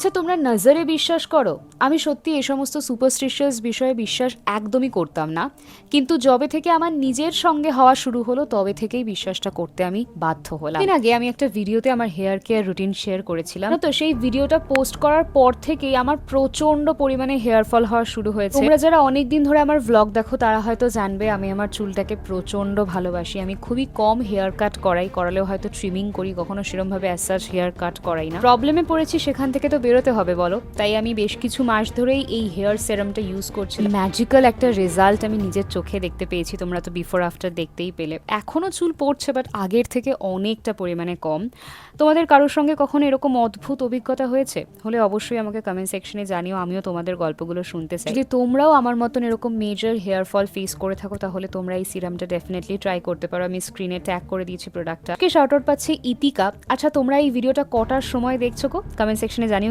আচ্ছা তোমরা নজরে বিশ্বাস করো, আমি সত্যি এই সমস্ত সুপারস্টিশিয়াস বিষয়ে বিশ্বাস একদমই করতাম না। কিন্তু যবে থেকে আমার নিজের সঙ্গে হওয়া শুরু হলো, তবে থেকেই বিশ্বাসটা করতে আমি বাধ্য হলাম। দিন আগে আমি একটা ভিডিওতে আমার হেয়ার কেয়ার রুটিন শেয়ার করেছিলাম। তো সেই ভিডিওটা পোস্ট করার পর থেকেই আমার প্রচণ্ড পরিমাণে হেয়ার ফল হওয়া শুরু হয়েছে। তোমরা যারা অনেক দিন ধরে আমার ব্লগ দেখো, তারা হয়তো জানবে, আমি আমার চুলটাকে প্রচণ্ড ভালোবাসি। আমি খুবই কম হেয়ার কাট করাই, করালেও হয়তো ট্রিমিং করি, কখনো সেরমভাবে অ্যাসাজ হেয়ার কাট করাই না। প্রবলেমে পড়েছি সেখান থেকে তো বেরোতে হবে, বলো। তাই আমি বেশ কিছু মাস ধরেই এই হেয়ার সেরামটা ইউজ করছি। ম্যাজিক্যাল একটা রেজাল্ট আমি নিজের চোখে দেখতে পেয়েছি, তোমরা তো বিফোর আফটার দেখতেই পেলে। এখনও চুল পড়ছে বাট আগের থেকে অনেকটা পরিমাণে কম। তোমাদের কারোর সঙ্গে কখনো এরকম অদ্ভুত অভিজ্ঞতা হয়েছে? হলে অবশ্যই আমাকে কমেন্ট সেকশনে জানিও, আমিও তোমাদের গল্পগুলো শুনতে চাই। যদি তোমরাও আমার মতন এরকম মেজর হেয়ার ফল ফেস করে থাকো, তাহলে তোমরা এই সিরামটা ডেফিনেটলি ট্রাই করতে পারো। আমি স্ক্রিনে ট্যাগ করে দিয়েছি প্রোডাক্টটা কে শাউট আউট পাচ্ছে ইতিকা। আচ্ছা তোমরা এই ভিডিওটা কটার সময় দেখছ গো? কমেন্ট সেকশনে জানিও